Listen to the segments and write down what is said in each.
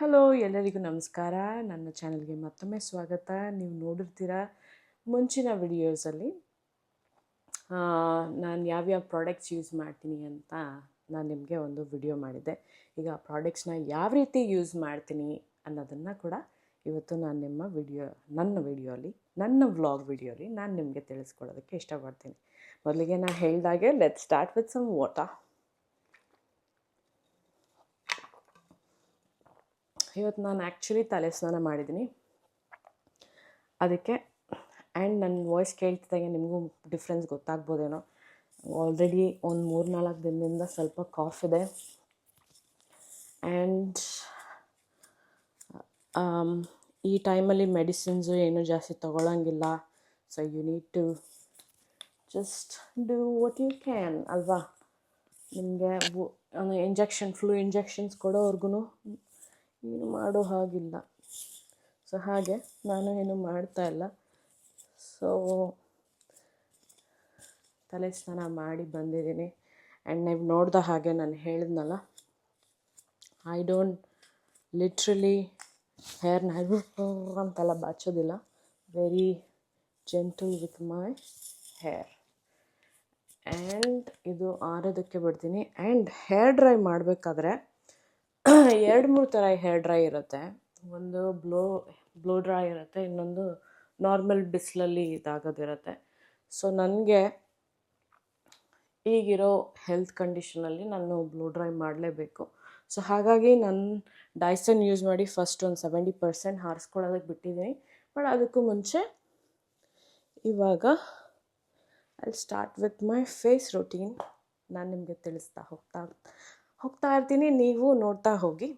Hello, ಎಲ್ಲರಿಗೂ ನಮಸ್ಕಾರ. ನನ್ನ ಚಾನಲ್ಗೆ ಮತ್ತೊಮ್ಮೆ ಸ್ವಾಗತ. ನೀವು ನೋಡಿರ್ತೀರ ಮುಂಚಿನ ವಿಡಿಯೋಸಲ್ಲಿ. ನಾನು ಯಾವ್ಯಾವ ಪ್ರಾಡಕ್ಟ್ಸ್ ಯೂಸ್ ಮಾಡ್ತೀನಿ ಅಂತ ನಾನು ನಿಮಗೆ ಒಂದು ವಿಡಿಯೋ ಮಾಡಿದ್ದೆ. ಈಗ ಆ ಪ್ರಾಡಕ್ಟ್ಸ್ನ ಯಾವ ರೀತಿ ಯೂಸ್ ಮಾಡ್ತೀನಿ ಅನ್ನೋದನ್ನು ಕೂಡ ಇವತ್ತು ನಾನು ನಿಮ್ಮ ವಿಡಿಯೋ, ನನ್ನ ವಿಡಿಯೋಲಿ, ನನ್ನ ವ್ಲಾಗ್ ವಿಡಿಯೋಲಿ ನಾನು ನಿಮಗೆ ತಿಳಿಸ್ಕೊಳ್ಳೋದಕ್ಕೆ ಇಷ್ಟಪಡ್ತೀನಿ. ಮೊದಲಿಗೆ ನಾನು ಹೇಳಿದಾಗೆ ಲೆಟ್ ಸ್ಟಾರ್ಟ್ ವಿತ್ ಸಮ್ ವಾಟಾ ಇವತ್ತು ನಾನು ಆ್ಯಕ್ಚುಲಿ ತಲೆ ಸ್ನಾನ ಮಾಡಿದ್ದೀನಿ. ಅದಕ್ಕೆ ಆ್ಯಂಡ್ ನನ್ನ ವಾಯ್ಸ್ ಕೇಳ್ತಿದ್ದಾಗ ನಿಮಗೂ ಡಿಫ್ರೆನ್ಸ್ ಗೊತ್ತಾಗ್ಬೋದೇನೋ. ಆಲ್ರೆಡಿ ಒಂದು ಮೂರು ನಾಲ್ಕು ದಿನದಿಂದ ಸ್ವಲ್ಪ ಕಾಫ್ ಇದೆ. ಆ್ಯಂಡ್ ಈ ಟೈಮಲ್ಲಿ ಮೆಡಿಸಿನ್ಸು ಏನೂ ಜಾಸ್ತಿ ತೊಗೊಳಂಗಿಲ್ಲ. So you need to just do what you can ಅಲ್ವಾ? ನಿಮಗೆ ಇಂಜೆಕ್ಷನ್ ಫ್ಲೂ ಇಂಜೆಕ್ಷನ್ಸ್ ಕೊಡೋವರೆಗೂ ಏನು ಮಾಡೋ ಹಾಗಿಲ್ಲ. ಸೊ ಹಾಗೆ ನಾನು ಏನು ಮಾಡ್ತಾ ಇಲ್ಲ. ಸೊ, ತಲೆ ಸ್ನಾನ ಮಾಡಿ ಬಂದಿದ್ದೀನಿ. ಆ್ಯಂಡ್ ನೀವು ನೋಡ್ದ ಹಾಗೆ ನಾನು ಹೇಳಿದ್ನಲ್ಲ ಐ ಡೋಂಟ್ ಲಿಟ್ರಲಿ ಹೇರ್ನ ಅಂತೆಲ್ಲ ಬಾಚೋದಿಲ್ಲ. Very gentle with my hair and ಇದು ಆರೋದಕ್ಕೆ ಬಿಡ್ತೀನಿ. ಆ್ಯಂಡ್ ಹೇರ್ ಡ್ರೈ ಮಾಡಬೇಕಾದ್ರೆ ಎರಡು ಮೂರು ಥರ ಹೇರ್ ಡ್ರೈ ಇರುತ್ತೆ. ಒಂದು ಬ್ಲೋ ಬ್ಲೋ ಡ್ರೈ ಇರುತ್ತೆ, ಇನ್ನೊಂದು ನಾರ್ಮಲ್ ಬಿಸಿಲಲ್ಲಿ ಇದಾಗೋದಿರುತ್ತೆ. ಸೊ, ನನಗೆ ಈಗಿರೋ ಹೆಲ್ತ್ ಕಂಡೀಷನಲ್ಲಿ ನಾನು ಬ್ಲೂ ಡ್ರೈ ಮಾಡಲೇಬೇಕು. ಸೊ, ಹಾಗಾಗಿ ನಾನು ಡೈಸನ್ ಯೂಸ್ ಮಾಡಿ ಫಸ್ಟ್ ಒಂದು ಸೆವೆಂಟಿ ಪರ್ಸೆಂಟ್ ಹಾರಿಸ್ಕೊಳ್ಳೋದಕ್ಕೆ ಬಿಟ್ಟಿದ್ದೀನಿ. ಬಟ್ ಅದಕ್ಕೂ ಮುಂಚೆ ಇವಾಗ I start with my face routine ನಾನು ನಿಮಗೆ ತಿಳಿಸ್ತಾ ಹೋಗ್ತಾ ಹೋಗ್ತಾ ಇರ್ತೀನಿ, ನೀವು ನೋಡ್ತಾ ಹೋಗಿ.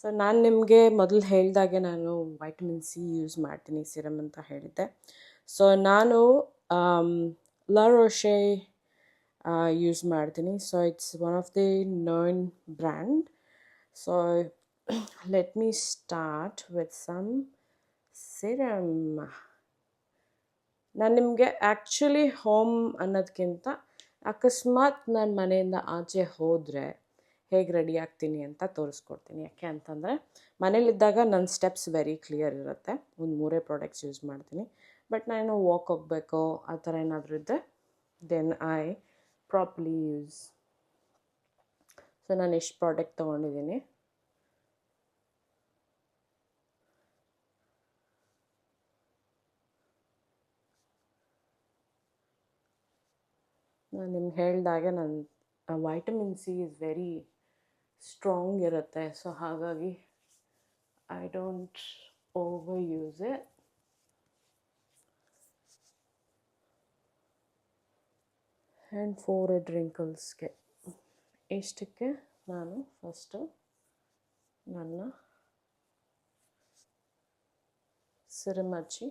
ಸೊ ನಾನು ನಿಮಗೆ ಮೊದಲು ಹೇಳಿದಾಗೆ ನಾನು ವೈಟಮಿನ್ ಸಿ ಯೂಸ್ ಮಾಡ್ತೀನಿ ಸಿರಮ್ ಅಂತ ಹೇಳಿದ್ದೆ. ಸೊ ನಾನು ಲಾ ರೋಶೆ ಯೂಸ್ ಮಾಡ್ತೀನಿ. So it's one of the known brand so let me start with some serum ನಾನು ನಿಮಗೆ ಆ್ಯಕ್ಚುಲಿ ಹೋಮ್ ಅನ್ನೋದಕ್ಕಿಂತ ಅಕಸ್ಮಾತ್ ನಾನು ಮನೆಯಿಂದ ಆಚೆ ಹೋದರೆ ಹೇಗೆ ರೆಡಿ ಆಗ್ತೀನಿ ಅಂತ ತೋರಿಸ್ಕೊಡ್ತೀನಿ. ಯಾಕೆ ಅಂತಂದರೆ, ಮನೇಲಿದ್ದಾಗ ನನ್ನ ಸ್ಟೆಪ್ಸ್ ವೆರಿ ಕ್ಲಿಯರ್ ಇರುತ್ತೆ. ಒಂದು ಮೂರೇ ಪ್ರಾಡಕ್ಟ್ಸ್ ಯೂಸ್ ಮಾಡ್ತೀನಿ. ಬಟ್ ನಾನು ವಾಕ್ ಹೋಗಬೇಕು, ಆ ಥರ ಏನಾದರೂ ಇದ್ದರೆ then I properly use so ನಾನು ಎಷ್ಟು ಪ್ರಾಡಕ್ಟ್ ತೊಗೊಂಡಿದ್ದೀನಿ? ನಾನು ನಿಮ್ಗೆ ಹೇಳಿದಾಗೆ ನನ್ನ vitamin C is very strong ಇರುತ್ತೆ. ಸೊ ಹಾಗಾಗಿ I don't overuse it and for Ed ರಿಂಕಲ್ಸ್ಗೆ ಇಷ್ಟಕ್ಕೆ ನಾನು ಫಸ್ಟು ನನ್ನ ಸಿರಿಮಚ್ಚಿ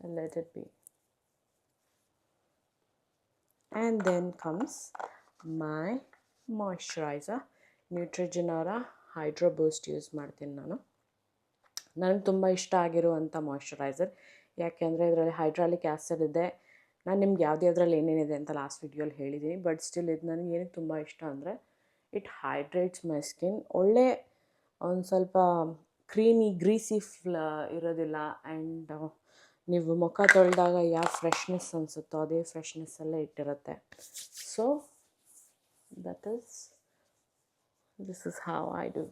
let it be and then comes my moisturiser ನ್ಯೂಟ್ರಿಜಿನವರ hydro boost use ಮಾಡ್ತೀನಿ ನಾನು. ನನಗೆ ತುಂಬ ಇಷ್ಟ ಆಗಿರುವಂಥ ಮಾಯ್ಶ್ಚರೈಸರ್ ಯಾಕೆಂದರೆ ಇದರಲ್ಲಿ ಹೈಡ್ರಾಲಿಕ್ ಆ್ಯಸಿಡ್ ಇದೆ. ನಾನು ನಿಮ್ಗೆ ಯಾವುದ್ಯಾವ್ದ್ರಲ್ಲಿ ಏನೇನಿದೆ ಅಂತ ಲಾಸ್ಟ್ ವಿಡಿಯೋಲಿ ಹೇಳಿದ್ದೀನಿ ಬಟ್ ಸ್ಟಿಲ್ ಇದು ನನಗೆ ಏನಕ್ಕೆ ತುಂಬ ಇಷ್ಟ ಅಂದರೆ ಇಟ್ ಹೈಡ್ರೇಟ್ಸ್ ಮೈ ಸ್ಕಿನ್ ಒಳ್ಳೆ ಒಂದು ಸ್ವಲ್ಪ ಕ್ರೀಮಿ ಗ್ರೀಸಿ ಫ್ಲ ಇರೋದಿಲ್ಲ. ಆ್ಯಂಡ್ ನೀವು ಮುಖ ತೊಳೆದಾಗ ಯಾವ ಫ್ರೆಶ್ನೆಸ್ ಅನಿಸುತ್ತೋ ಅದೇ ಫ್ರೆಶ್ನೆಸ್ಸಲ್ಲೇ ಇಟ್ಟಿರುತ್ತೆ. So that is this is how I do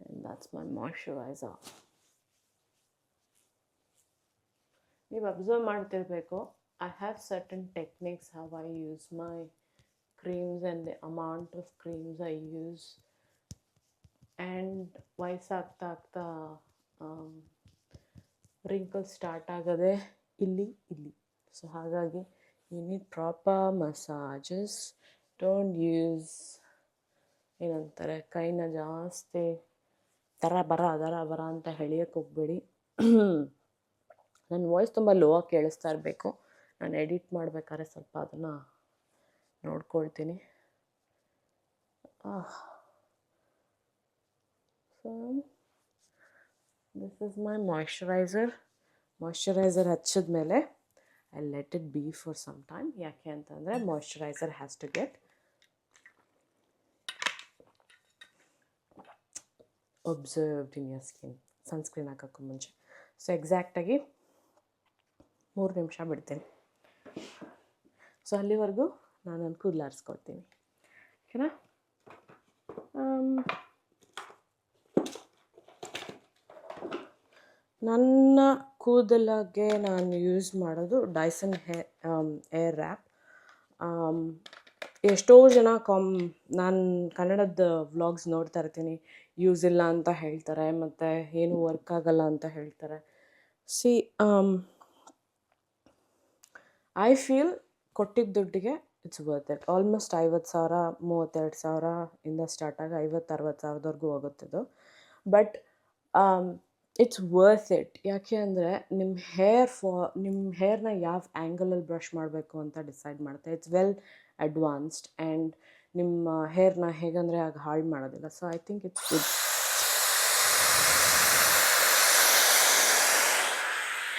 and that's my moisturiser ನೀವು observe ಮಾಡ್ತಿರಬೇಕು. I have certain techniques how I use my creams and the amount of creams I use and ವಯಸ್ಸಾಗ್ತಾ ಆಗ್ತಾ wrinkle start ಆಗೋದೆ ಇಲ್ಲಿ ಇಲ್ಲಿ. So ಹಾಗಾಗಿ you need proper massages don't use ಏನಂತಾರೆ, ಕೈನ ಜಾಸ್ತಿ ತರ ಬರ ಅದರ ಬರ ಅಂತ ಹೇಳಿಯಕ್ಕೆ ಹೋಗಬೇಡಿ. ನನ್ನ ವಾಯ್ಸ್ ತುಂಬ ಲೋ ಆಗಿ ಕೇಳಿಸ್ತಾ ಇರಬೇಕು. ನಾನು ಎಡಿಟ್ ಮಾಡಬೇಕಾದ್ರೆ ಸ್ವಲ್ಪ ಅದನ್ನು ನೋಡ್ಕೊಳ್ತೀನಿ. So this is my moisturiser moisturiser ಹಚ್ಚಿದ್ಮೇಲೆ I let it be for some time ಯಾಕೆ ಅಂತಂದರೆ moisturiser has to get observed in your skin sunscreen ಹಾಕೋಕ್ಕೂ ಮುಂಚೆ. ಸೊ ಎಕ್ಸಾಕ್ಟಾಗಿ ಮೂರು ನಿಮಿಷ ಬಿಡ್ತೀನಿ. ಸೊ ಅಲ್ಲಿವರೆಗೂ ನಾನು ಕೂದಲು ಕೂದಲಾರಿಸ್ಕೊಳ್ತೀನಿ ಓಕೆನಾ ನನ್ನ ಕೂದಲಿಗೆ ನಾನು ಯೂಸ್ ಮಾಡೋದು ಡೈಸನ್ ಹೇ ಏರ್ ರ್ಯಾಪ್ ಎಷ್ಟೋ ಜನ ಕಾಮ್ ನಾನು ಕನ್ನಡದ ವ್ಲಾಗ್ಸ್ ನೋಡ್ತಾ ಇರ್ತೀನಿ. ಯೂಸ್ ಇಲ್ಲ ಅಂತ ಹೇಳ್ತಾರೆ, ಮತ್ತು ಏನು ವರ್ಕ್ ಆಗಲ್ಲ ಅಂತ ಹೇಳ್ತಾರೆ. ಸಿ ಐ ಫೀಲ್ ಕೊಟ್ಟಿದ್ದ ದುಡ್ಡಿಗೆ ಇಟ್ಸ್ ವರ್ತ್ ಇಟ್ ಆಲ್ಮೋಸ್ಟ್ ಐವತ್ತು ಸಾವಿರ, ಮೂವತ್ತೆರಡು ಸಾವಿರ ಇಂದ ಸ್ಟಾರ್ಟಾಗಿ ಐವತ್ತು, ಅರವತ್ತು ಸಾವಿರದವರೆಗೂ ಹೋಗುತ್ತಿದ್ದು ಬಟ್ ಇಟ್ಸ್ ವರ್ತ್ ಇಟ್ ಯಾಕೆ ಅಂದರೆ ನಿಮ್ಮ ಹೇರ್ ಫಾ ನಿಮ್ಮ ಹೇರ್ನ ಯಾವ ಆ್ಯಂಗಲಲ್ಲಿ ಬ್ರಷ್ ಮಾಡಬೇಕು ಅಂತ ಡಿಸೈಡ್ ಮಾಡುತ್ತೆ ಇಟ್ಸ್ ವೆಲ್ ಅಡ್ವಾನ್ಸ್ಡ್ ಆ್ಯಂಡ್ ನಿಮ್ಮ ಹೇರ್ನ ಹೇಗಂದರೆ ಆಗ ಹಾಳು ಮಾಡೋದಿಲ್ಲ. So I think it's good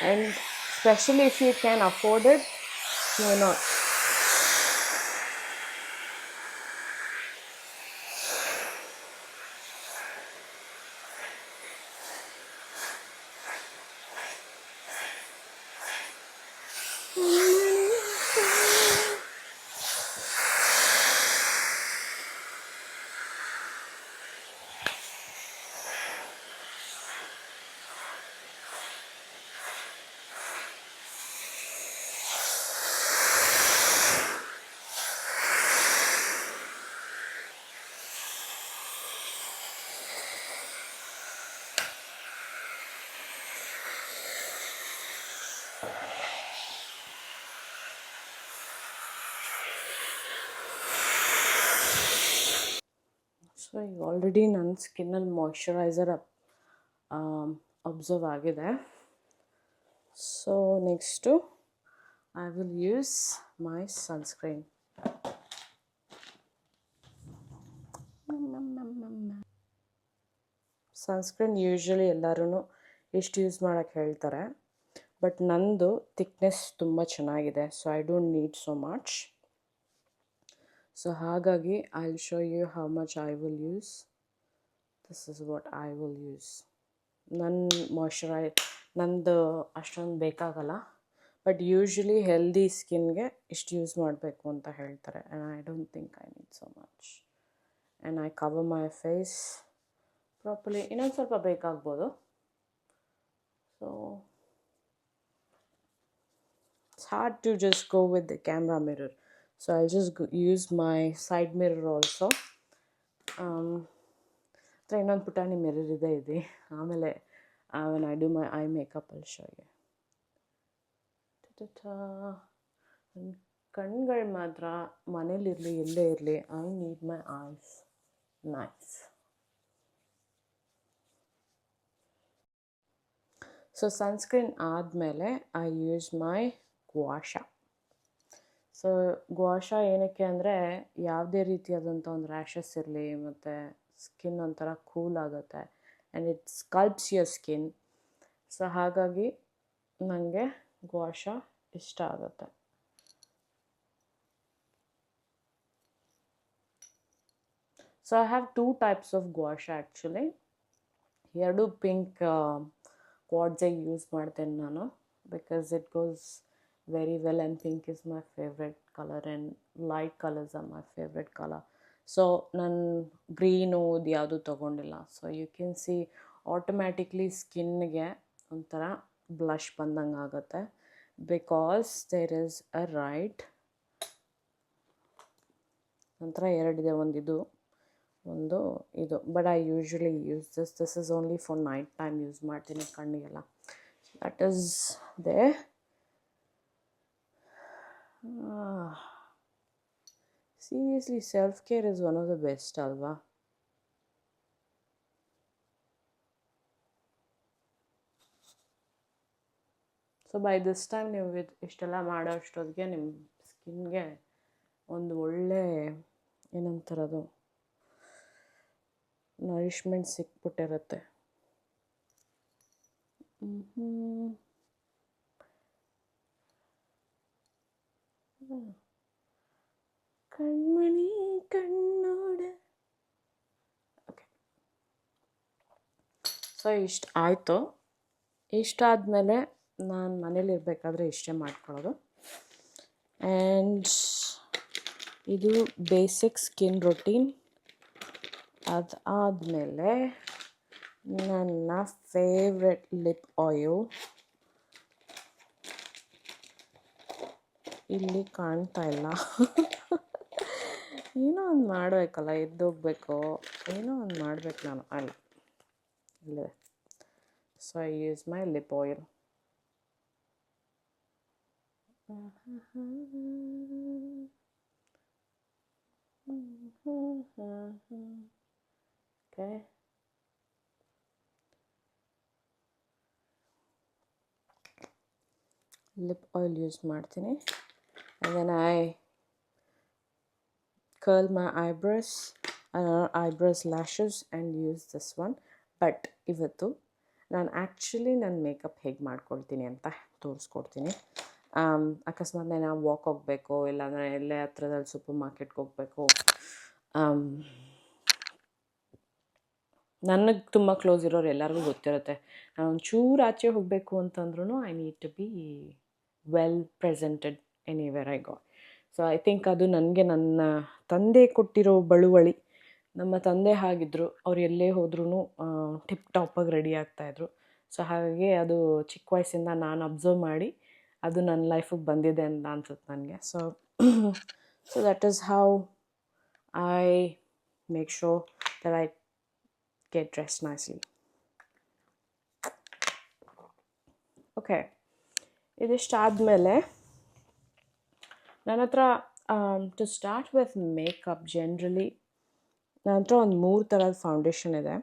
and specially if you can afford it you not so ಈಗ ಆಲ್ರೆಡಿ ನನ್ನ ಸ್ಕಿನ್ನಲ್ಲಿ ಮಾಯ್ಶ್ಚರೈಸರ್ ಅಬ್ಸರ್ವ್ ಆಗಿದೆ. So next I will use my sunscreen sunscreen usually ಎಲ್ಲರೂ ಎಷ್ಟು ಯೂಸ್ ಮಾಡೋಕ್ಕೆ ಹೇಳ್ತಾರೆ. ಬಟ್ ನಂದು ಥಿಕ್ನೆಸ್ ತುಂಬ ಚೆನ್ನಾಗಿದೆ so I don't need so much so ಹಾಗಾಗಿ I will show you how much I will use this is what I will use ನನ್ನ ಮಾಯ್ಶ್ಚರೈ ನಂದು ಅಷ್ಟೊಂದು ಬೇಕಾಗಲ್ಲ. ಬಟ್ ಯೂಶ್ವಲಿ ಹೆಲ್ದಿ ಸ್ಕಿನ್ಗೆ ಇಷ್ಟು ಯೂಸ್ ಮಾಡಬೇಕು ಅಂತ ಹೇಳ್ತಾರೆ. And I don't think I need so much and I cover my face properly ಇನ್ನೊಂದು ಸ್ವಲ್ಪ ಬೇಕಾಗ್ಬೋದು. So it's hard to just go with camera mirror. So i'll just use my side mirror also. Um ಇನ್ನೊಂದು ಪುಟಾಣಿ mirror ಇದೆ ಇದೆ. ಆಮೇಲೆ when I do my eye makeup ಅಲ್ಲಿ show you ಕಣ್ಗಳು ಮಾತ್ರ ಮನೇಲಿರಲಿ ಎಲ್ಲೇ ಇರಲಿ. I need my eyes nice so sunscreen ಆದಮೇಲೆ I use my gua sha so gua sha ಏನಕ್ಕೆ ಅಂದರೆ, ಯಾವುದೇ ರೀತಿಯಾದಂಥ ಒಂದು ರ್ಯಾಷಸ್ ಇರಲಿ, ಮತ್ತು ಸ್ಕಿನ್ ಒಂಥರ ಕೂಲ್ ಆಗುತ್ತೆ and it sculpts your skin so, ಹಾಗಾಗಿ ನನಗೆ ಗ್ವಾಶ ಇಷ್ಟ ಆಗುತ್ತೆ. So I have two types of gua sha actually ಎರಡು ಪಿಂಕ್ ಕ್ವಾಡ್ಸೇ ಯೂಸ್ ಮಾಡ್ತೇನೆ ನಾನು because it goes very well and pink is my favourite colour and light colours are my favourite colour so ನಾನು green ಅದು ಯಾವುದೂ ತೊಗೊಂಡಿಲ್ಲ. So you can see automatically ಸ್ಕಿನ್ಗೆ ಒಂಥರ blush ಬಂದಂಗೆ ಆಗುತ್ತೆ. Because there is a right ನಂತರ ಎರಡಿದೆ ಒಂದಿದು ಒಂದು ಇದು. But I usually use this this is only for night time use ಮಾಡ್ತೀನಿ ಕಣ್ಣಿಗೆಲ್ಲ. That is the seriously self care is one of the best Alva. So by this time ನೀವು ಇದು ಇಷ್ಟೆಲ್ಲ ಮಾಡೋ ಅಷ್ಟೊತ್ತಿಗೆ ನಿಮ್ಮ ಸ್ಕಿನ್ಗೆ ಒಂದು ಒಳ್ಳೆ ಏನಂತಾರದು ನರಿಷ್ಮೆಂಟ್ ಸಿಕ್ಬಿಟ್ಟಿರುತ್ತೆ. ಕಣ್ಮಣಿ ಕಣ್ಣೋಡ ಓಕೆ ಸೊ ಇಷ್ಟು ಆಯಿತು. ಇಷ್ಟಾದಮೇಲೆ ನಾನು ಮನೇಲಿ ಇರಬೇಕಾದ್ರೆ ಇಷ್ಟೇ ಮಾಡ್ಕೊಳ್ಳೋದು. ಆ್ಯಂಡ್ ಇದು ಬೇಸಿಕ್ ಸ್ಕಿನ್ ರೊಟೀನ್ ಅದಾದಮೇಲೆ ನನ್ನ ಫೇವ್ರೆಟ್ ಲಿಪ್ ಆಯಿಲ್ ಇಲ್ಲಿ ಕಾಣ್ತಾ ಇಲ್ಲ. ಏನೋ ಒಂದು ಮಾಡಬೇಕಲ್ಲ, ಎದ್ದೋಗ್ಬೇಕು. ಏನೋ ಒಂದು ಮಾಡಬೇಕು ನಾನು. ಅಲ್ಲ ಇಲ್ಲದೆ so I use my lip oil okay lip oil use ಮಾಡ್ತೀನಿ. ಅದನ್ನು I curl my eyebrows uh, eyebrows lashes and use this one but ಇವತ್ತು ನಾನು ಆ್ಯಕ್ಚುಲಿ ನನ್ನ ಮೇಕಪ್ ಹೇಗೆ ಮಾಡ್ಕೊಳ್ತೀನಿ ಅಂತ ತೋರಿಸ್ಕೊಡ್ತೀನಿ. ಆಮ್, ಅಕಸ್ಮಾತ್ ನಾನು ವಾಕ್ ಹೋಗಬೇಕು ಇಲ್ಲಾಂದರೆ ಎಲ್ಲೇ ಹತ್ರದಲ್ಲಿ ಸೂಪರ್ ಮಾರ್ಕೆಟ್ಗೆ ಹೋಗಬೇಕು ನನಗೆ ತುಂಬ ಕ್ಲೋಸ್ ಇರೋರು ಎಲ್ಲರಿಗೂ ಗೊತ್ತಿರುತ್ತೆ. ನಾನು ಒಂಚೂರು ಆಚೆ ಹೋಗಬೇಕು ಅಂತಂದ್ರೂ I need to be well presented anywhere I go so I think ಅದು ನನಗೆ ನನ್ನ ತಂದೆ ಕೊಟ್ಟಿರೋ ಬಳುವಳಿ, ನಮ್ಮ ತಂದೆ ಹಾಗಿದ್ದರು ಅವ್ರು ಎಲ್ಲೇ ಹೋದ್ರೂ ಟಿಪ್ ಟಾಪಾಗಿ ರೆಡಿ ಆಗ್ತಾಯಿದ್ರು ಸೊ ಹಾಗಾಗಿ ಅದು ಚಿಕ್ಕ ವಯಸ್ಸಿಂದ ನಾನು ಅಬ್ಸರ್ವ್ ಮಾಡಿ ಅದು ನನ್ನ ಲೈಫಿಗೆ ಬಂದಿದೆ ಅಂತ ಅನ್ಸುತ್ತೆ ನನಗೆ. So so that is how I make sure that I get dress nicely okay ಇದಿಷ್ಟಾದಮೇಲೆ ನನ್ನ ಹತ್ರ to start with makeup generally ನನ್ನ ಹತ್ರ ಒಂದು ಮೂರು ಥರದ ಫೌಂಡೇಶನ್ ಇದೆ.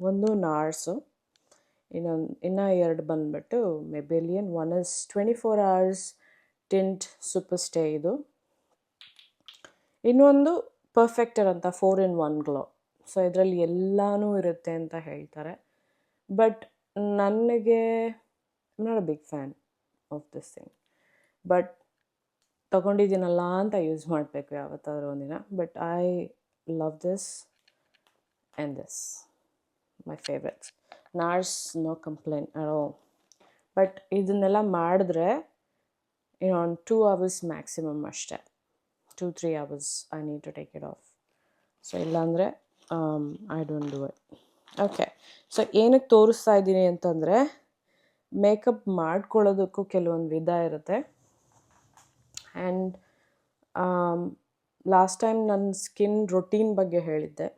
ಒಂದು ನಾರ್ಸು, ಇನ್ನೊಂದು, ಇನ್ನೂ ಎರಡು ಬಂದುಬಿಟ್ಟು Maybelline one is twenty four hours tint super stay ಇದು. ಇನ್ನೊಂದು ಪರ್ಫೆಕ್ಟರ್ ಅಂತ four in one glow so ಇದರಲ್ಲಿ ಎಲ್ಲನೂ ಇರುತ್ತೆ ಅಂತ ಹೇಳ್ತಾರೆ. ಬಟ್ ನನಗೆ not a big fan of this thing but ತಗೊಂಡಿದ್ದೀನಲ್ಲ ಅಂತ ಯೂಸ್ ಮಾಡಬೇಕು ಯಾವತ್ತಾದ್ರೂ ಒಂದಿನ. But I love this and this my favourites NARS no complaint ado but ಇದನ್ನೆಲ್ಲ ಮಾಡಿದ್ರೆ ಇನ್ನು ಆನ್ ಟೂ ಅವರ್ಸ್ ಮ್ಯಾಕ್ಸಿಮಮ್ ಅಷ್ಟೇ. Two three hours I need to take it off so ಇಲ್ಲಾಂದರೆ I don't do it okay so ಏನಕ್ಕೆ ತೋರಿಸ್ತಾ ಇದ್ದೀನಿ ಅಂತಂದರೆ makeup ಮಾಡ್ಕೊಳ್ಳೋದಕ್ಕೂ ಕೆಲವೊಂದು ವಿಧ ಇರುತ್ತೆ. ಆ್ಯಂಡ್ ಲಾಸ್ಟ್ ಟೈಮ್ ನನ್ನ ಸ್ಕಿನ್ ರೊಟೀನ್ ಬಗ್ಗೆ ಹೇಳಿದ್ದೆ.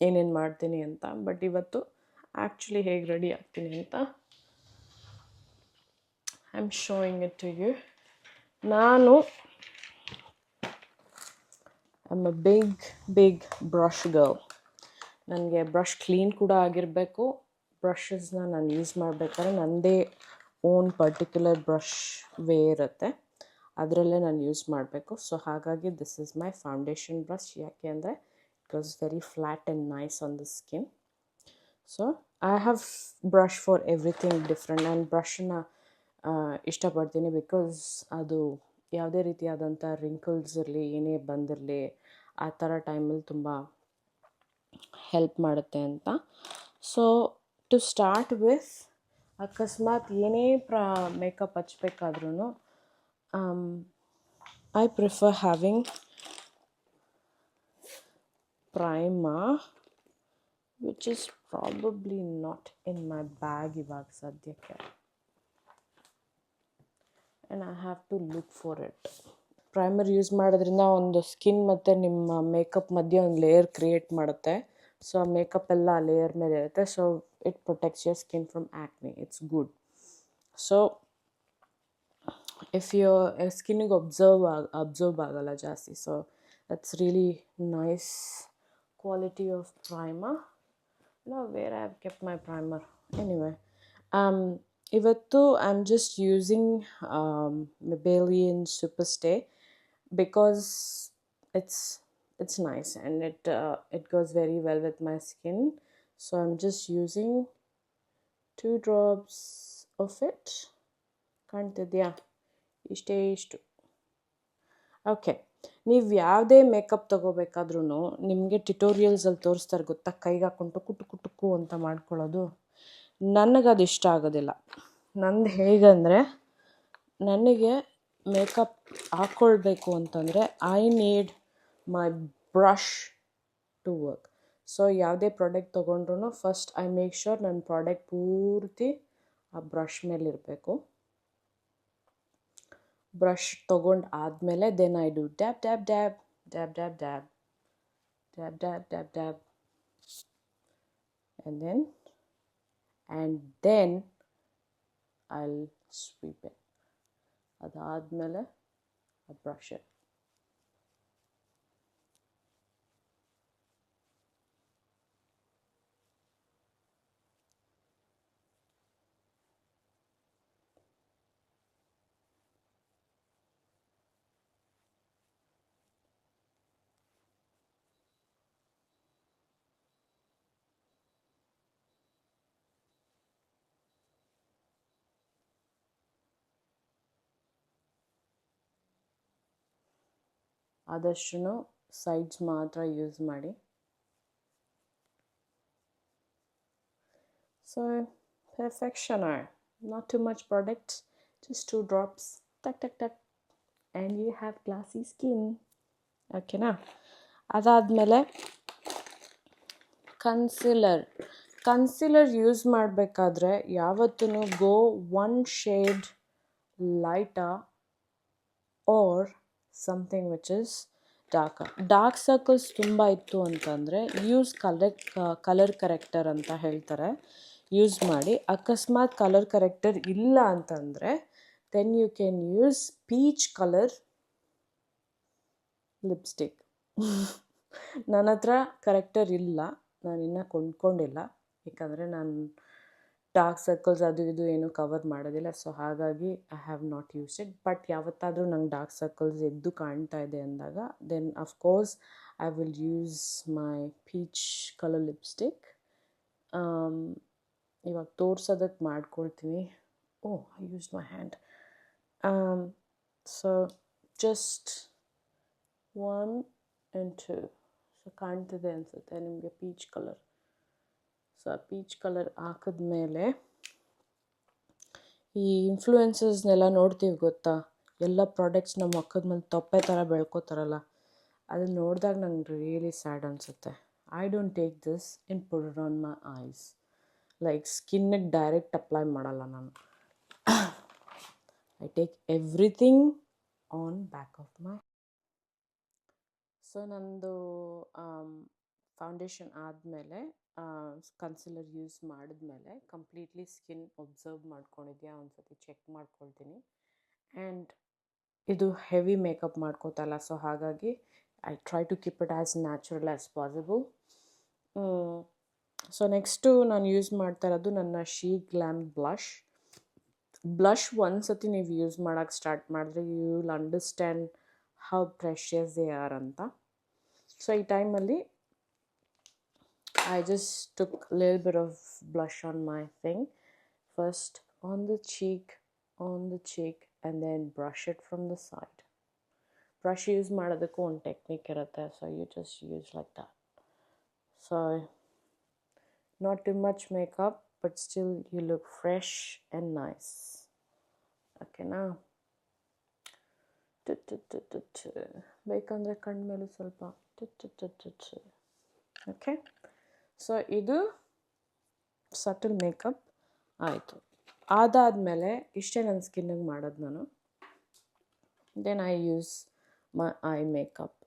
ಏನೇನು ಮಾಡ್ತೀನಿ ಅಂತ. ಬಟ್ ಇವತ್ತು ಆ್ಯಕ್ಚುಲಿ ಹೇಗೆ ರೆಡಿ ಆಗ್ತೀನಿ ಅಂತ I am showing it to you ನಾನು I'm a big big brush girl ನನಗೆ ಬ್ರಷ್ ಕ್ಲೀನ್ ಕೂಡ ಆಗಿರಬೇಕು. ಬ್ರಷಸ್ನ ನಾನು ಯೂಸ್ ಮಾಡಬೇಕಾದ್ರೆ ನನ್ನದೇ ಓನ್ ಪರ್ಟಿಕ್ಯುಲರ್ ಬ್ರಷ್ ವೇ ಇರುತ್ತೆ. ಅದರಲ್ಲೇ ನಾನು ಯೂಸ್ ಮಾಡಬೇಕು. ಸೊ ಹಾಗಾಗಿ this is my foundation brush ಯಾಕೆ ಅಂದರೆ it was very flat and nice on the skin so I have brush for everything different ನಾನು ಬ್ರಷನ್ನ ಇಷ್ಟಪಡ್ತೀನಿ ಬಿಕಾಸ್ ಅದು ಯಾವುದೇ ರೀತಿಯಾದಂಥ ರಿಂಕಲ್ಸ್ ಇರಲಿ, ಏನೇ ಬಂದಿರಲಿ, ಆ ಥರ ಟೈಮಲ್ಲಿ ತುಂಬ ಹೆಲ್ಪ್ ಮಾಡುತ್ತೆ ಅಂತ. ಸೊ ಟು ಸ್ಟಾರ್ಟ್ ವಿತ್ ಅಕಸ್ಮಾತ್ ಏನೇ ಪ್ರ makeup ಹಚ್ಬೇಕಾದ್ರೂ I prefer having primer, which is probably not in my bag ಇವಾಗ ಸದ್ಯಕ್ಕೆ and I have to look for it primer use ಮಾಡೋದ್ರಿಂದ ಒಂದು ಸ್ಕಿನ್ ಮತ್ತು ನಿಮ್ಮ ಮೇಕಪ್ ಮಧ್ಯೆ ಒಂದು ಲೇಯರ್ ಕ್ರಿಯೇಟ್ ಮಾಡುತ್ತೆ ಸೊ ಆ ಮೇಕಪ್ ಎಲ್ಲ ಆ ಲೇಯರ್ ಮೇಲೆ ಇರುತ್ತೆ so it protects your skin from acne it's good so if you ಸ್ಕಿನ್ನಿಗೆ observe ಆಗ ಅಬ್ಸರ್ವ್ ಆಗಲ್ಲ ಜಾಸ್ತಿ so that's really nice quality of primer no where i have kept my primer anyway um ಇವತ್ತು I am just using Maybelline super stay because it's it's nice and it it goes very well with my skin so I am just using two drops of it ಕಾಣ್ತಿದ್ಯಾ ಇಷ್ಟೇ ಇಷ್ಟು. Okay ನೀವು ಯಾವುದೇ makeup ತೊಗೋಬೇಕಾದ್ರೂ ನಿಮಗೆ ಟ್ಯುಟೋರಿಯಲ್ಸಲ್ಲಿ ತೋರಿಸ್ತಾರೆ ಗೊತ್ತಾ? ಕೈಗೆ ಹಾಕ್ಕೊಂಡು ಕುಟು ಕುಟುಕು ಅಂತ ಮಾಡ್ಕೊಳ್ಳೋದು ನನಗದು ಇಷ್ಟ ಆಗೋದಿಲ್ಲ. ನಂದು ಹೇಗಂದರೆ ನನಗೆ ಮೇಕಪ್ ಹಾಕ್ಕೊಳ್ಬೇಕು ಅಂತಂದರೆ I need my brush to work so ಯಾವುದೇ ಪ್ರಾಡಕ್ಟ್ ತೊಗೊಂಡ್ರು ಫಸ್ಟ್ ಐ ಮೇಕ್ ಶೋರ್ ನನ್ನ ಪ್ರಾಡಕ್ಟ್ ಪೂರ್ತಿ ಆ ಬ್ರಷ್ ಮೇಲೆ ಇರಬೇಕು ಬ್ರಷ್ ತೊಗೊಂಡು ಆದಮೇಲೆ then I do dab dab dab dab dab dab dab dab dab dab and then and then I'll sweep it. ಅದಾದಮೇಲೆ ಬ್ರಷ್ ಆದಷ್ಟು ಸೈಡ್ಸ್ ಮಾತ್ರ ಯೂಸ್ ಮಾಡಿ. So perfection are not too much product just two drops. Tuck tuck tuck. And you have glassy skin. ಓಕೆನಾ ಅದಾದಮೇಲೆ concealer concealer use ಮಾಡಬೇಕಾದ್ರೆ ಯಾವತ್ತೂ go one shade lighter or something which is dark dark circles ತುಂಬ ಇತ್ತು ಅಂತಂದರೆ use ಕಲೆಕ್ colour corrector ಅಂತ ಹೇಳ್ತಾರೆ. Use ಮಾಡಿ ಅಕಸ್ಮಾತ್ ಕಲರ್ ಕರೆಕ್ಟರ್ ಇಲ್ಲ ಅಂತಂದರೆ then you can use peach colour lipstick ನನ್ನ ಹತ್ರ ಕರೆಕ್ಟರ್ ಇಲ್ಲ. ನಾನು ಇನ್ನೂ ಕೊಂಡ್ಕೊಂಡಿಲ್ಲ. ಯಾಕಂದರೆ ನಾನು ಡಾರ್ಕ್ ಸರ್ಕಲ್ಸ್ ಅದು ಇದು ಏನು ಕವರ್ ಮಾಡೋದಿಲ್ಲ. ಸೊ ಹಾಗಾಗಿ I have not use it but ಯಾವತ್ತಾದರೂ ನಂಗೆ ಡಾರ್ಕ್ ಸರ್ಕಲ್ಸ್ ಎದ್ದು ಕಾಣ್ತಾ ಇದೆ ಅಂದಾಗ then of course I will use my peach colour lipstick ಇವಾಗ ತೋರ್ಸೋದಕ್ಕೆ ಮಾಡ್ಕೊಳ್ತೀನಿ. ಓ I use my hand so just one and two so ಕಾಣ್ತಿದೆ ಅನಿಸುತ್ತೆ ನಿಮಗೆ peach colour so peach colour ಹಾಕಿದ್ಮೇಲೆ ಈ ಇನ್ಫ್ಲೂಯೆನ್ಸಸ್ನೆಲ್ಲ ನೋಡ್ತೀವಿ ಗೊತ್ತಾ? ಎಲ್ಲ ಪ್ರಾಡಕ್ಟ್ಸ್ ನಮ್ಮ ಅಕ್ಕದ ಮೇಲೆ ತೊಪ್ಪೆ ಥರ ಬೆಳ್ಕೋತಾರಲ್ಲ ಅದನ್ನ ನೋಡಿದಾಗ ನಂಗೆ ರಿಯಲಿ ಸ್ಯಾಡ್ ಅನಿಸುತ್ತೆ. I don't take this in put on my eyes like ಸ್ಕಿನ್ನಿಗೆ direct apply ಮಾಡಲ್ಲ ನಾನು. I take everything on back of my so ನಂದು ಫೌಂಡೇಶನ್ ಆದಮೇಲೆ ಕನ್ಸಿಲರ್ ಯೂಸ್ ಮಾಡಿದ್ಮೇಲೆ ಕಂಪ್ಲೀಟ್ಲಿ ಸ್ಕಿನ್ ಒಬ್ಸರ್ವ್ ಮಾಡ್ಕೊಂಡಿದ್ಯಾ ಒಂದ್ಸತಿ ಚೆಕ್ ಮಾಡ್ಕೊಳ್ತೀನಿ. ಆ್ಯಂಡ್ ಇದು ಹೆವಿ ಮೇಕಪ್ ಮಾಡ್ಕೋತಲ್ಲ ಸೊ ಹಾಗಾಗಿ I try to keep it as natural as possible so next ನಾನು ಯೂಸ್ ಮಾಡ್ತಾ ಇರೋದು ನನ್ನ ಶೀ ಗ್ಲ್ಯಾಮ್ ಬ್ಲಷ್ ಬ್ಲಷ್ ಒಂದು ಸತಿ ನೀವು ಯೂಸ್ ಮಾಡೋಕ್ಕೆ ಸ್ಟಾರ್ಟ್ ಮಾಡಿದ್ರೆ you will understand how precious they are ಅಂತ. ಸೊ ಈ ಟೈಮಲ್ಲಿ I just took a little bit of blush on my thing. First on the cheek, on the cheek, and then brush it from the side. Brush use ಮಾಡೋದಕ್ಕೂ ಒಂದು technique ಇರುತ್ತೆ so you just use like that so not too much makeup but still you look fresh and nice ಓಕೆನಾ ಬೇಕಂದರೆ ಕಣ್ಣು ಮೇಲೂ ಸ್ವಲ್ಪ okay So ಇದು subtle makeup ಆಯಿತು. ಅದಾದಮೇಲೆ ಇಷ್ಟೇ ನನ್ನ ಸ್ಕಿನ್ನಿಗೆ ಮಾಡೋದು ನಾನು. Then I use my eye makeup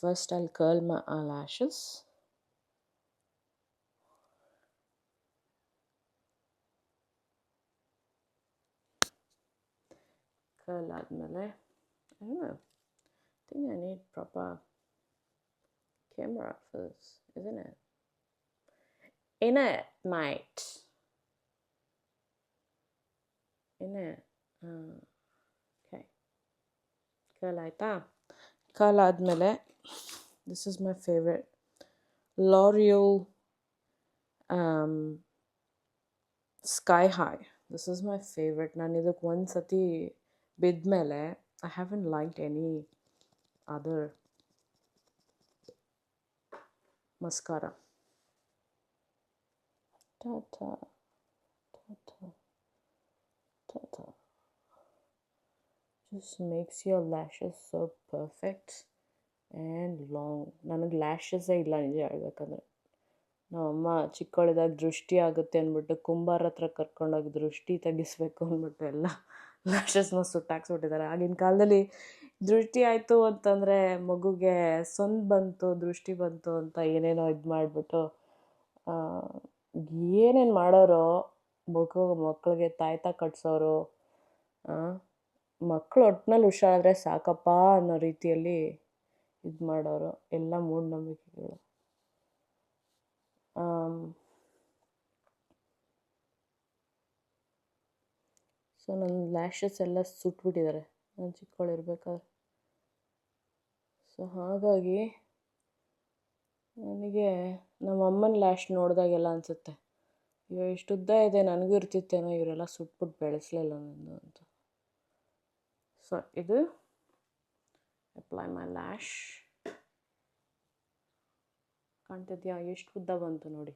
first I curl my eye lashes curl ಆದಮೇಲೆ think I need proper camera for this, isn't it? In it, mate. In it. Uh, okay. Curl ಆಯಿತಾ curl ಆದಮೇಲೆ this is my favourite L'Oreal sky high this is my favourite ನಾನು ಇದಕ್ಕೆ ಒಂದು ಸತಿ ಬಿದ್ಮೇಲೆ I haven't like any other mascara Ta-ta. Ta-ta. Ta-ta. Just makes your lashes so perfect and long. ನನಗೆ ಲ್ಯಾಶಸ್ಸೇ ಇಲ್ಲ, ನಿಜ ಹೇಳ್ಬೇಕಂದ್ರೆ ನಮ್ಮಮ್ಮ ಚಿಕ್ಕವಳಿದಾಗ ದೃಷ್ಟಿ ಆಗುತ್ತೆ ಅಂದ್ಬಿಟ್ಟು ಕುಂಬಾರ ಹತ್ರ ಕರ್ಕೊಂಡೋಗಿ ದೃಷ್ಟಿ ತೆಗಿಸ್ಬೇಕು ಅಂದ್ಬಿಟ್ಟು ಎಲ್ಲ ಲ್ಯಾಶಸ್ನ ಸುಟ್ಟಾಕ್ಸ್ಬಿಟ್ಟಿದ್ದಾರೆ ಆಗಿನ ಕಾಲದಲ್ಲಿ ದೃಷ್ಟಿ ಆಯಿತು ಅಂತಂದರೆ ಮಗುಗೆ ಸೊನ್ ಬಂತು, ದೃಷ್ಟಿ ಬಂತು ಅಂತ ಏನೇನೋ ಇದು ಮಾಡಿಬಿಟ್ಟು ಏನೇನು ಮಾಡೋರು, ಮಗು, ಮಕ್ಕಳಿಗೆ ತಾಯ್ತ ಕಟ್ಸೋರು ಮಕ್ಕಳು ಒಟ್ಟಿನಲ್ಲಿ ಹುಷಾರಾದರೆ ಸಾಕಪ್ಪ ಅನ್ನೋ ರೀತಿಯಲ್ಲಿ ಇದು ಮಾಡೋರು, ಎಲ್ಲ ಮೂಢನಂಬಿಕೆಗಳು. ಸೊ ನನ್ನ ಲ್ಯಾಶಸ್ ಎಲ್ಲ ಸುಟ್ಬಿಟ್ಟಿದ್ದಾರೆ. ನಾನು ಚಿಕ್ಕವಳಿರ್ಬೇಕಾದ್ರೆ ಸೊ ಹಾಗಾಗಿ ನನಗೆ ನಮ್ಮ ಅಮ್ಮನ ಲ್ಯಾಶ್ ನೋಡಿದಾಗೆಲ್ಲ ಅನಿಸುತ್ತೆ. ಅಯ್ಯೋ ಇಷ್ಟು ಉದ್ದ ಇದೆ, ನನಗೂ ಇರ್ತಿತ್ತೇನೋ, ಇವರೆಲ್ಲ ಸುಟ್ಬಿಟ್ಟು ಬೆಳೆಸಲಿಲ್ಲ ನಂದು ಅಂತ. ಸೊ ಇದು ಅಪ್ಲೈ ಮೈ ಲ್ಯಾಶ್ ಕಾಣ್ತಿದ್ಯಾ? ಎಷ್ಟು ಉದ್ದ ಬಂತು ನೋಡಿ.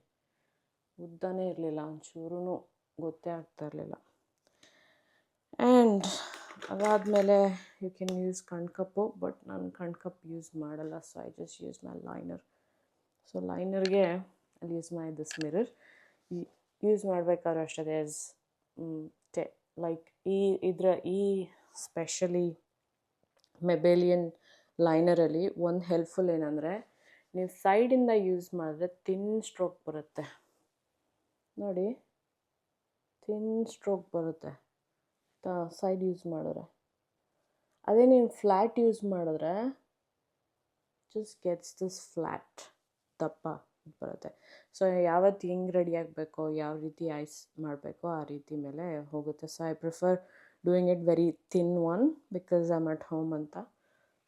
ಉದ್ದನೇ ಇರಲಿಲ್ಲ ಒಂಚೂರು ಗೊತ್ತೇ ಆಗ್ತಾ ಇರಲಿಲ್ಲ. ಆ್ಯಂಡ್ ಅದಾದಮೇಲೆ ಯು ಕ್ಯಾನ್ ಯೂಸ್ ಕಣ್ಕಪ್ಪು ಬಟ್ ನಾನು ಕಣ್ಕಪ್ ಯೂಸ್ ಮಾಡಲ್ಲ so I just use my liner so ಲೈನರ್ಗೆ ಅಲ್ಲಿ ಯೂಸ್ ಮಾಡಿದ ದಿಸ್ ಮಿರರ್ ಯೂಸ್ ಮಾಡಬೇಕಾದ್ರೆ ಅಷ್ಟೇ. ದೇಸ್ ಟೆ ಲೈಕ್ ಈ, ಇದರ ಈ ಸ್ಪೆಷಲಿ ಮೆಬೇಲಿಯನ್ ಲೈನರಲ್ಲಿ ಒಂದು ಹೆಲ್ಪ್ಫುಲ್ ಏನಂದರೆ, ನೀವು ಸೈಡಿಂದ ಯೂಸ್ ಮಾಡಿದ್ರೆ ತಿನ್ ಸ್ಟ್ರೋಕ್ ಬರುತ್ತೆ. ನೋಡಿ ತಿನ್ ಸ್ಟ್ರೋಕ್ ಬರುತ್ತೆ. ಸೈಡ್ ಯೂಸ್ ಮಾಡಿದ್ರೆ. ಅದೇ ನೀವು ಫ್ಲ್ಯಾಟ್ ಯೂಸ್ ಮಾಡಿದ್ರೆ ಜಸ್ಟ್ ಗೆಟ್ಸ್ ದಿಸ್ ಫ್ಲ್ಯಾಟ್ ದಪ್ಪ ಬರುತ್ತೆ. ಸೊ ಯಾವತ್ತು ಹೆಂಗೆ ರೆಡಿ ಆಗಬೇಕು, ಯಾವ ರೀತಿ ಐಸ್ ಮಾಡಬೇಕು ಆ ರೀತಿ ಮೇಲೆ ಹೋಗುತ್ತೆ. So I prefer doing it very thin one because I at home ಅಂತ.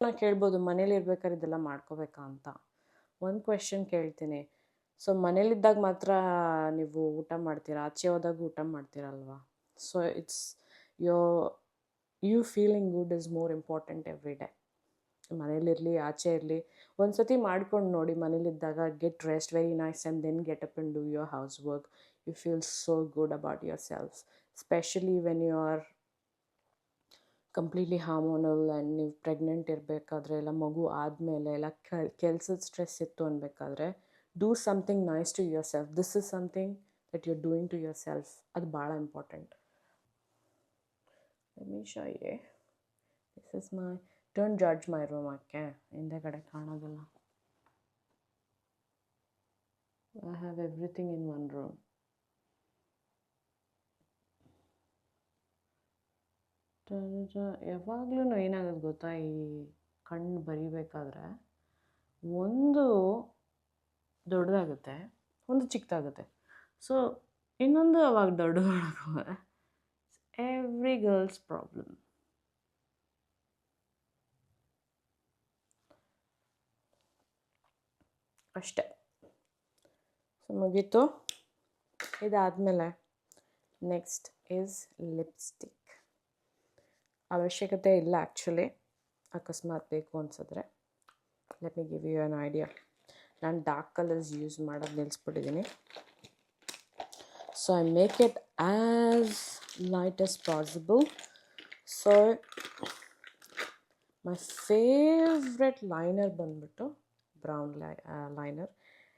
ನಾನು ಕೇಳ್ಬೋದು, ಮನೇಲಿ ಇರ್ಬೇಕಾದ್ರೆ ಇದೆಲ್ಲ ಮಾಡ್ಕೋಬೇಕಾ ಅಂತ. ಒಂದು ಕ್ವೆಶನ್ ಕೇಳ್ತೀನಿ. ಸೊ ಮನೇಲಿದ್ದಾಗ ಮಾತ್ರ ನೀವು ಊಟ ಮಾಡ್ತೀರಾ? ಆಚೆ ಹೋದಾಗ ಊಟ ಮಾಡ್ತೀರಲ್ವಾ? So it's your you feeling good is more important every day ಮನೇಲಿರಲಿ ಆಚೆ ಇರಲಿ ಒಂದು ಸತಿ ಮಾಡ್ಕೊಂಡು ನೋಡಿ ಮನೇಲಿದ್ದಾಗ get rest very nice and then get up and do your housework you feel so good about yourself specially when you are completely hormonal and ನೀವು pregnant ಇರಬೇಕಾದ್ರೆ ಎಲ್ಲ ಮಗು ಆದಮೇಲೆ ಎಲ್ಲ ಕೆಲಸದ ಸ್ಟ್ರೆಸ್ ಇತ್ತು ಅನ್ಬೇಕಾದ್ರೆ do something nice to yourself this is something that you doing to yourself ಅದು ಭಾಳ important show you. This is my don't judge my room ಹಿಂದೆ ಕಡೆ ಕಾಣೋದಿಲ್ಲ. I have everything in one room ಯಾವಾಗಲೂ ಏನಾಗೋದು ಗೊತ್ತಾ? ಈ ಕಣ್ಣು ಬರಿಬೇಕಾದ್ರೆ ಒಂದು ದೊಡ್ಡದಾಗುತ್ತೆ, ಒಂದು ಚಿಕ್ಕದಾಗುತ್ತೆ. ಸೊ ಇನ್ನೊಂದು ಅವಾಗ ದೊಡ್ಡ ಎವ್ರಿ ಗರ್ಲ್ಸ್ ಪ್ರಾಬ್ಲಮ್ ಅಷ್ಟೆ. ಸೊ ಮುಗೀತು. ಇದಾದಮೇಲೆ ನೆಕ್ಸ್ಟ್ ಈಸ್ ಲಿಪ್ಸ್ಟಿಕ್ ಅವಶ್ಯಕತೆ ಇಲ್ಲ ಆ್ಯಕ್ಚುಲಿ ಅಕಸ್ಮಾತ್ ಬೇಕು ಅನ್ಸಿದ್ರೆ. Let me give you an idea ನಾನು ಡಾರ್ಕ್ ಕಲರ್ಸ್ ಯೂಸ್ ಮಾಡೋದು ನಿಲ್ಲಿಸ್ಬಿಟ್ಟಿದ್ದೀನಿ so I make it as light as possible so my favourite liner ಬಂದ್ಬಿಟ್ಟು ಬ್ರೌನ್ ಲೈ liner.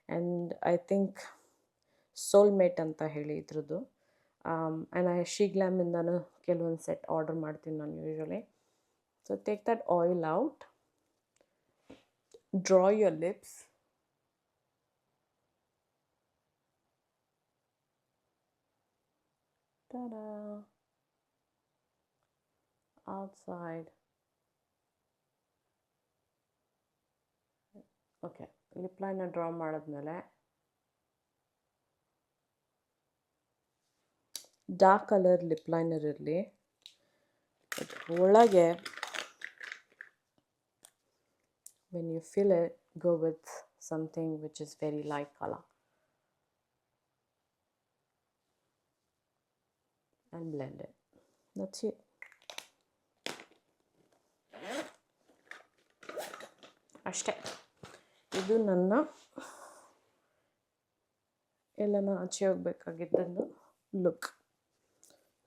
And I think soulmate ಅಂತ ಹೇಳಿ ಇದ್ರದ್ದು. ಆ್ಯಂಡ್ ಐ ಶಿ ಗ್ಲ್ಯಾಮಿಂದನೂ ಕೆಲವೊಂದು ಸೆಟ್ ಆರ್ಡರ್ ಮಾಡ್ತೀನಿ ನಾನು usually. So, take that oil out. Draw your lips. Ta-da! Okay lip ಲೈನ್ನ draw ಮಾಡಿದ್ಮೇಲೆ ಡಾರ್ಕ್ ಕಲರ್ ಲಿಪ್ ಲೈನರ್ ಇರಲಿ ಒಳಗೆ when you fill it go with something which is very like colour and blend it. That's it. ಅಷ್ಟೇ ಇದು ನನ್ನ ಎಲ್ಲನ ಆಚೆ ಹೋಗ್ಬೇಕಾಗಿದ್ದದ್ದು look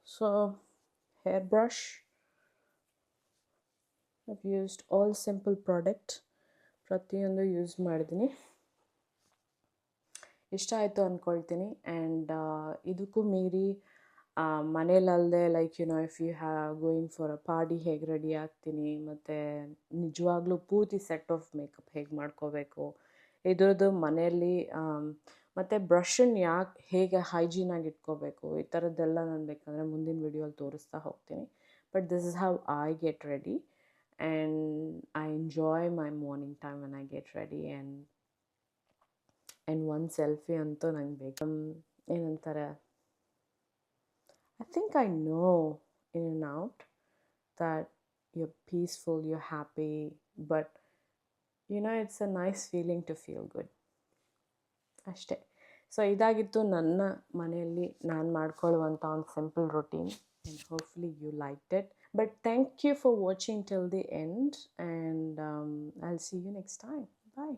so hair brush I've used all simple product ಪ್ರತಿಯೊಂದು use ಮಾಡಿದ್ದೀನಿ. ಇಷ್ಟ ಆಯಿತು ಅಂದ್ಕೊಳ್ತೀನಿ ಆ್ಯಂಡ್ ಇದಕ್ಕೂ ಮೀರಿ ಮನೇಲಲ್ಲದೆ like you know if you have going for a party ಹೇಗೆ ರೆಡಿ ಆಗ್ತೀನಿ, ಮತ್ತು ನಿಜವಾಗ್ಲೂ ಪೂರ್ತಿ ಸೆಟ್ ಆಫ್ ಮೇಕಪ್ ಹೇಗೆ ಮಾಡ್ಕೋಬೇಕು, ಇದ್ರದ್ದು ಮನೆಯಲ್ಲಿ ಮತ್ತು ಬ್ರಷನ್ನು ಯಾಕೆ, ಹೇಗೆ ಹೈಜೀನಾಗಿ ಇಟ್ಕೋಬೇಕು, ಈ ಥರದ್ದೆಲ್ಲ ನಾನು ಬೇಕಂದರೆ ಮುಂದಿನ ವೀಡಿಯೋಲಿ ತೋರಿಸ್ತಾ ಹೋಗ್ತೀನಿ. But this is how I get ready and I enjoy my morning time and I get ready and and ಒಂದು ಸೆಲ್ಫಿ ಅಂತೂ ನಂಗೆ ಬೇಕು. ಏನಂತಾರೆ I think I know in and out that you're peaceful, you're happy, but you know, it's a nice feeling to feel good. ಅಷ್ಟೇ so ಇದಾಗಿತ್ತು ನನ್ನ ಮನೆಯಲ್ಲಿ ನಾನು ಮಾಡ್ಕೊಳ್ಳುವಂಥ ಒಂದು simple routine and hopefully you like it but thank you for watching till the end and I see you next time bye